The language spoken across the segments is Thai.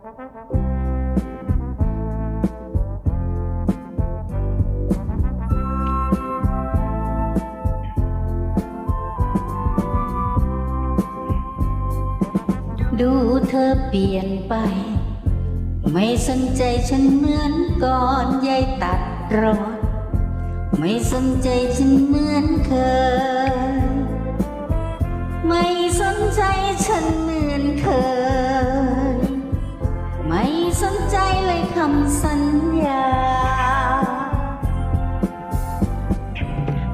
ดูเธอเปลี่ยนไป ไม่สนใจฉันเหมือนก่อนยายตัดรอดไม่สนใจฉันเหมือนเคย ไม่สนใจฉันเหมือน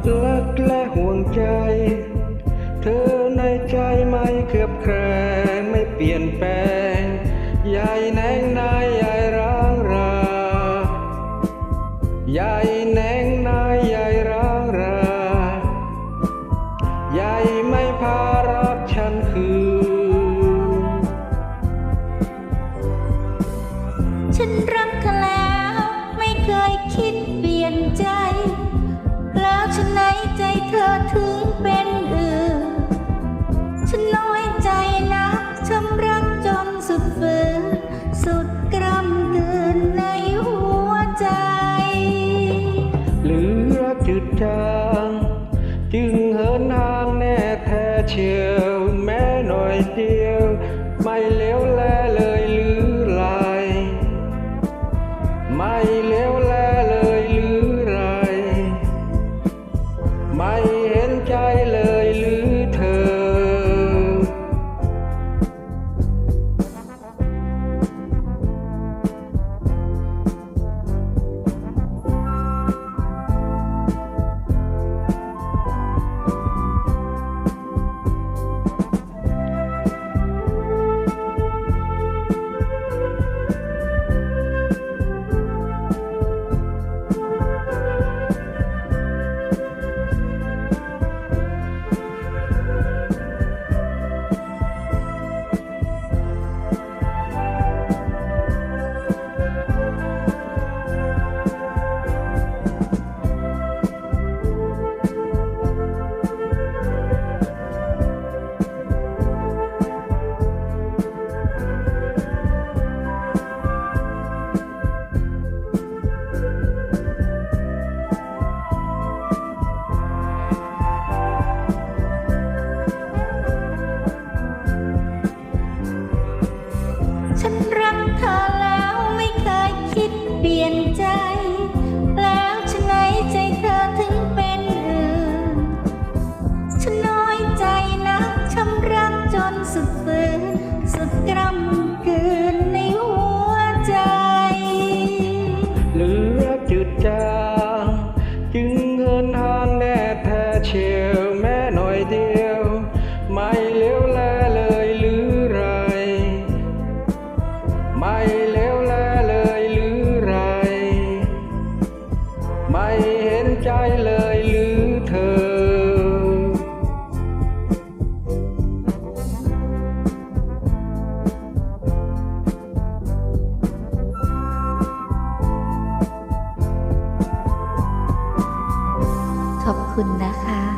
รักและห่วงใจ เธอในใจไม่เคลือบแคลงไม่เปลี่ยนแปลงยายแนงนายยายร้างรายายแนงนายยายร้างรายายไม่พารักฉันคืนฉันรักเธอแล้วไม่เคยคิดเปลี่ยนใจ เธอถึงเป็นอื่น ฉันน้อยใจนะช้ำรักจนสุดฝืนสุดกรำกืนในหัวใจหรือรักจืดจางจึงเหินห่างแน่แท้เชียวแม้หน่อยเดียว ไเชียวแม้หน่อยเดียว ไม่เลี้ยวแลเลยหรือไร ไม่เลี้ยวแลเลยหรือไร ไม่เห็นใจเลยหรือ ขอบคุณนะคะ